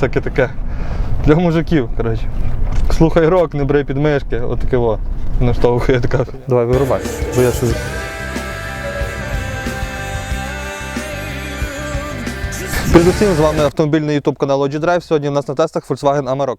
всяке таке. Для мужиків, коротше. Слухай рок, не брей підмишки, отаке во. Наштовхує така. Давай вирубай, бо я щось. Передусім з вами автомобільний ютуб канал OG Drive. Сьогодні у нас на тестах Volkswagen Amarok.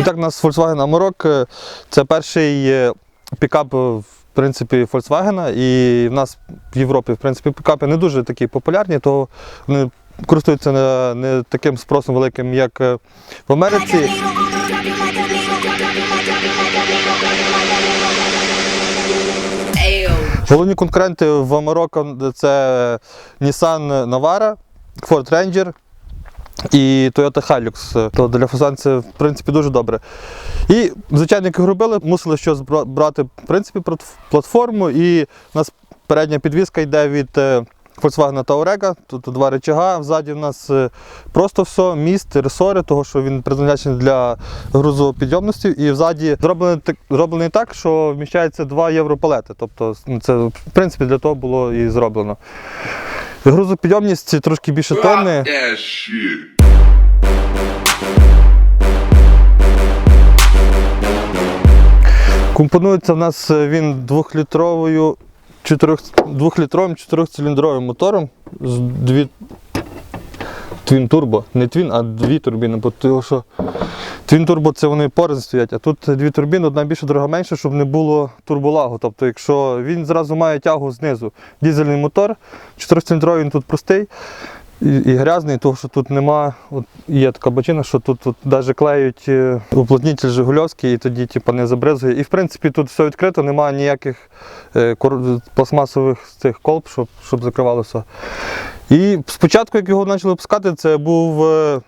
І так, у нас Volkswagen Amarok е, це перший е, пікап, е, в принципі, Volkswagen. І в нас в Європі, в принципі, пікапи не дуже такі популярні, то вони користуються не, не таким спросом великим, як в Америці. Головні конкуренти в Amarok це Nissan Navara, Ford Ranger і Toyota Hilux. То для Volkswagen це в принципі дуже добре. І, звичайно, як робили, мусили щось брати в принципі платформу. І у нас передня підвізка йде від е, Volkswagen Touareg, тут два рычага, ззаді в нас е, просто все, міст, ресори, того що він призначений для грузопідйомності. І взаді зроблений так, що вміщається 2 європалети. Тобто ну, це в принципі для того було і зроблено. Грузопідйомність трошки більше тонни. Компонується в нас е, він двохлітровою, чотирьох, двохлітровим чотирьохциліндровим мотором з дві Твін турбо. Не твін, а дві турбіни. Бо того, що твін турбо це вони поряд стоять, а тут дві турбіни, одна більше, друга менше, щоб не було турболагу. Тобто, якщо він зразу має тягу знизу, дізельний мотор, чотирьохциліндровий він тут простий. І, і грязний, тому що тут нема, от є така бочина, що тут, тут навіть клеють уплотнітель уплотнитель Жигульовський і тоді типу, не забризує. І в принципі тут все відкрито, немає ніяких е, пластмасових цих колб, щоб, щоб закривалося. І спочатку, як його почали пускати, це був е,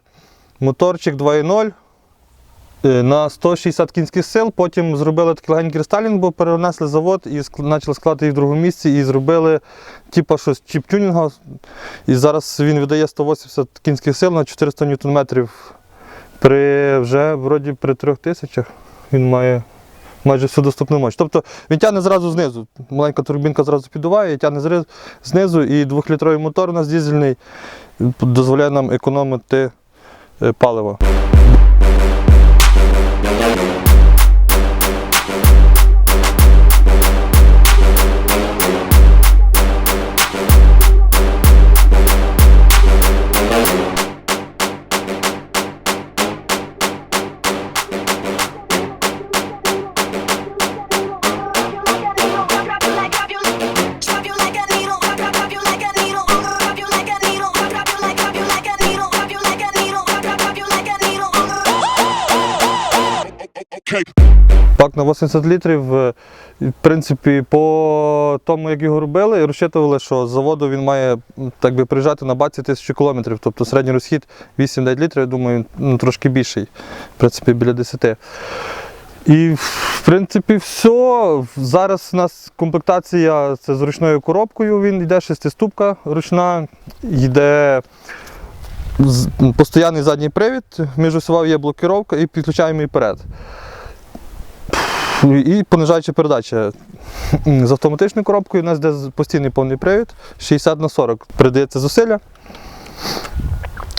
моторчик 2.0 е, на 160 кінських сил. Потім зробили такий легенький рестайлінг, бо перенесли завод і почали складати їх в другому місці і зробили типу, щось чіп-тюнінга. І зараз він видає 180 кінських сил на 400 ньютон-метрів. При вже вроді при 3000 він має майже всю доступну мощь. Тобто він тягне зразу знизу. Маленька турбінка зразу підуває, тягне знизу, і двохлітровий мотор у нас дізельний дозволяє нам економити е, паливо. Бак на 80 літрів. е, В принципі, по тому, як його робили, розчитували, що з заводу він має так би приїжджати на 20 тисяч кілометрів. Тобто середній розхід 8-9 літрів, я думаю, ну, трошки більший, в принципі, біля 10. І в принципі, все. Зараз у нас комплектація це з ручною коробкою. Він йде шестиступка ручна, йде постоянний задній привід, між є блокировка і підключаємо її вперед. І понижаюча передача. З автоматичною коробкою у нас йде постійний повний привід 60 на 40. Передається зусилля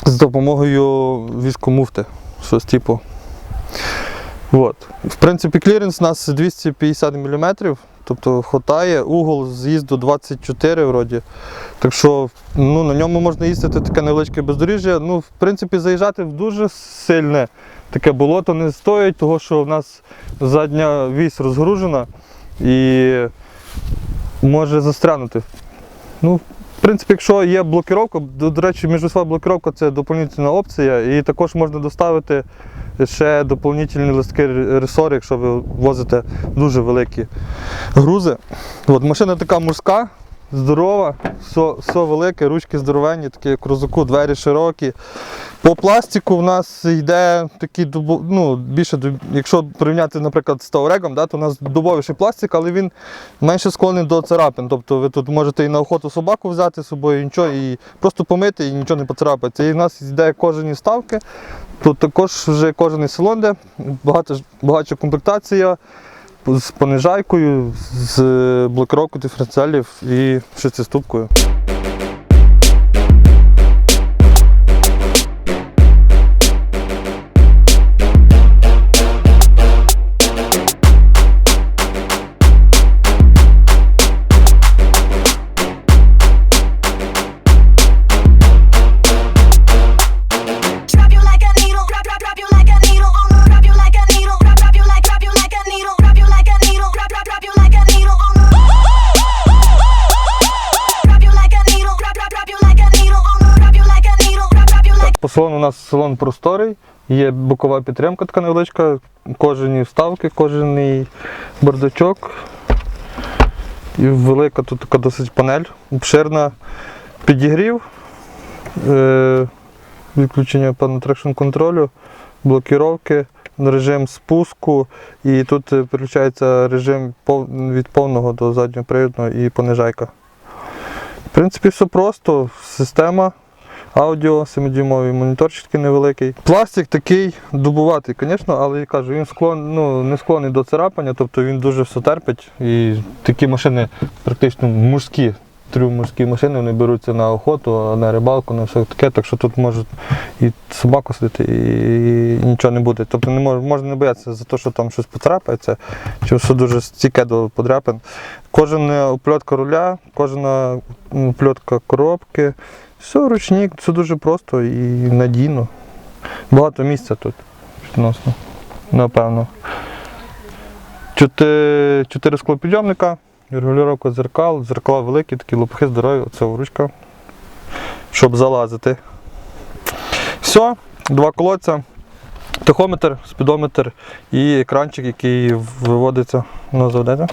з допомогою віжкомуфти, Щось типу. От. В принципі, кліренс у нас 250 мм, тобто хватає, угол з'їзду 24 вроді. Так що ну, на ньому можна їздити таке невеличке бездоріжжя. Ну, в принципі, заїжджати в дуже сильне таке болото не стоїть, тому що в нас задня вісь розгружена і може застрянути. Ну, принципі, якщо є блокировка, до, до речі, міжосова блокировка це доповнительна опція, і також можна доставити ще доповнительні листки ресори, якщо ви возите дуже великі грузи. От, машина така морська, здорова, все, все велике, ручки здоровенні, такі як рузаку, двері широкі. По пластику в нас йде такий ну, більше, якщо порівняти, наприклад, з Таурегом, да, то у нас дубовіший пластик, але він менше склонний до царапин. Тобто ви тут можете і на охоту собаку взяти з собою, нічого, і просто помити, і нічого не поцарапається. І в нас йде кожені ставки. Тут також вже кожен салон, де багато, багатша комплектація з понижайкою, з блокроку диференціалів і шестиступкою. Салону у нас салон просторий, є бокова підтримка така невеличка, кожені вставки, кожен бардачок. І велика тут така досить панель, обширна підігрів, е, відключення трекшн контролю, блокіровки, режим спуску, і тут е, переключається режим від повного до заднього привідного і понижайка. В принципі, все просто, система. Аудіо, 7-дюймовий моніторчик невеликий. Пластик такий дубуватий, звісно, але я кажу, він склон, ну, не склонний до царапання, тобто він дуже все терпить. І такі машини практично мужські, трю мужські машини, вони беруться на охоту, а на рибалку, на все таке, так що тут можуть і собаку сидіти, і, нічого не буде. Тобто не мож, можна не боятися за те, що там щось потрапається, чи все дуже стійке до подряпин. Кожна опльотка руля, кожна опльотка коробки. Все, ручник, все дуже просто і надійно. Багато місця тут відносно, напевно. Чотири, чотири склопідйомника, регулювання дзеркал, дзеркала великі, такі лопухи здорові, оце ручка, щоб залазити. Все, два колодця, тахометр, спідометр і екранчик, який виводиться на заведення.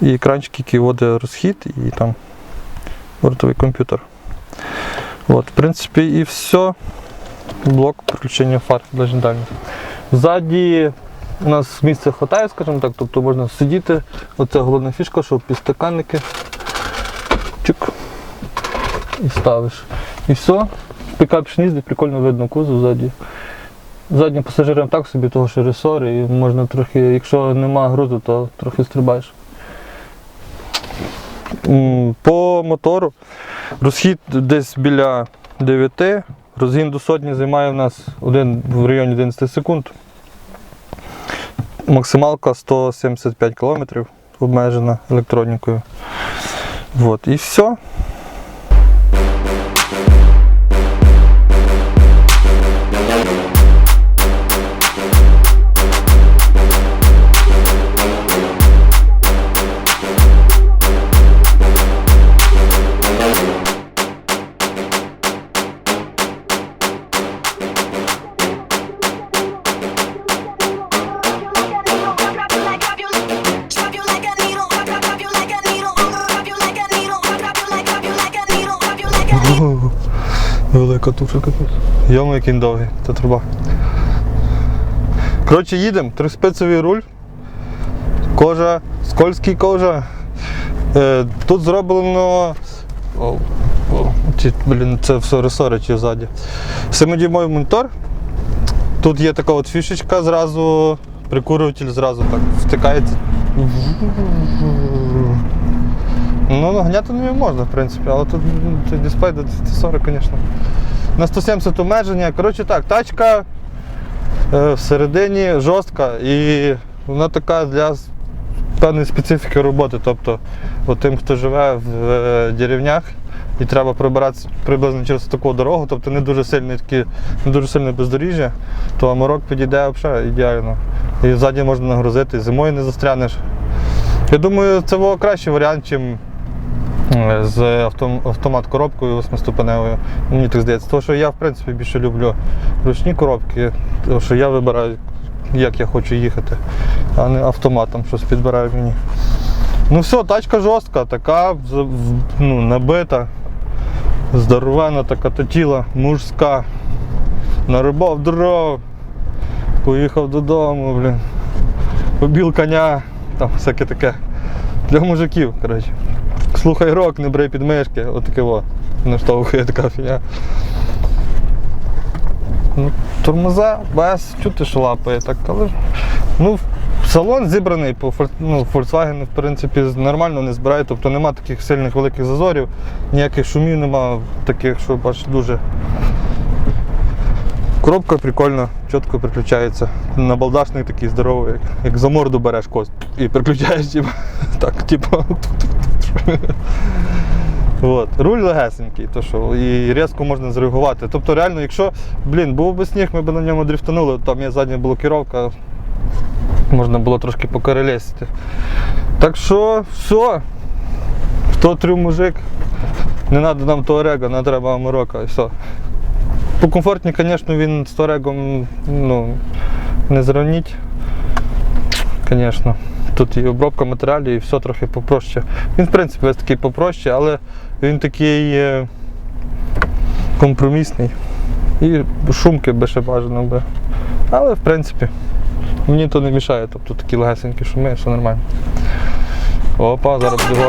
І екранчик, який вводить розхід, і там бортовий комп'ютер. От, в принципі, і все. Блок включення фар дальніх. Ззаді у нас місця хватає, скажімо так, тобто можна сидіти. Оце головна фішка, що підстаканники. Чик. І ставиш. І все. Пікап шнізди, прикольно видно кузов ззаді. Заднім пасажирам так собі, того що ресори, і можна трохи, якщо нема грузу, то трохи стрибаєш. По мотору розхід десь біля 9, розгін до сотні займає у нас один, в районі 11 секунд. Максималка 175 км обмежена електронікою. От, і все. Велика туша капець. Йому який довгий, та труба. Коротше, їдемо, трьохспицевий руль. Кожа, скользький кожа. Е, тут зроблено. Блін, це все ресори ззаді. Семидюймовий монітор. Тут є така от фішечка зразу, прикурюватель зразу так втикається. Ну, наганяти не можна, в принципі, але тут цей дисплей до 240, звісно. На 170 обмеження. Коротше так, тачка е, всередині жорстка і вона така для певної специфіки роботи. Тобто, тим, хто живе в е, деревнях і треба прибиратися приблизно через таку дорогу, тобто не дуже сильне такі, не дуже сильне бездоріжжя, то аморок підійде взагалі ідеально. І ззаді можна нагрузити, зимою не застрянеш. Я думаю, це був кращий варіант, ніж з автом, автомат коробкою восьмиступеневою. Мені так здається. Тому що я в принципі більше люблю ручні коробки, тому що я вибираю, як я хочу їхати, а не автоматом щось підбираю мені. Ну все, тачка жорстка, така ну, набита, здоровена така та тіла, мужська. Нарибав дров, поїхав додому, блін. Побіл коня, там всяке таке. Для мужиків, коротше. Слухай рок, не брей підмишки, отаке во. Наштовхує така фіня. Ну, тормоза, без, чути, що лапає так, але. ж, Ну, салон зібраний по ну, Volkswagen, в принципі, нормально не збирає, тобто нема таких сильних великих зазорів, ніяких шумів нема, таких, що бачиш, дуже. Коробка прикольна, чітко переключається. Набалдашник такий здоровий, як, як за морду береш кость і переключаєш, типу, так, типу. От. Руль легесенький, то що, і різко можна зреагувати. Тобто, реально, якщо, блін, був би сніг, ми б на ньому дрифтанули, там є задня блокіровка, можна було трошки покарелесити. Так що, все. Хто трю мужик, не треба нам Туарега, не треба Амарока і все. По комфортні, звісно, він з Туарегом ну, не зрівніть. Звісно. Тут і обробка матеріалів, і все трохи попроще. Він, в принципі, весь такий попроще, але він такий е, компромісний. І шумки би ще бажано би. Але в принципі, мені то не мішає. Тобто такі легесенькі шуми, все нормально. Опа, зараз буде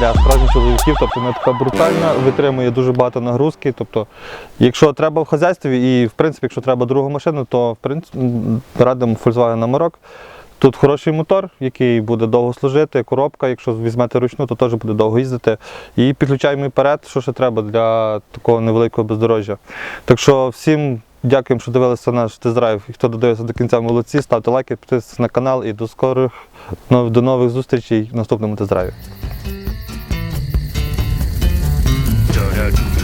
для справжніх чоловіків, тобто вона така брутальна, витримує дуже багато нагрузки. Тобто, якщо треба в хазяйстві і в принципі, якщо треба другу машину, то в принципі радимо Volkswagen Amarok. Тут хороший мотор, який буде довго служити, коробка, якщо візьмете ручну, то теж буде довго їздити. І підключаємо і перед, що ще треба для такого невеликого бездорожжя. Так що всім дякуємо, що дивилися наш тест-драйв. І хто додивився до кінця молодці, ставте лайки, підписуйтесь на канал і до скорих до нових зустрічей в наступному тест-драйві. Doug.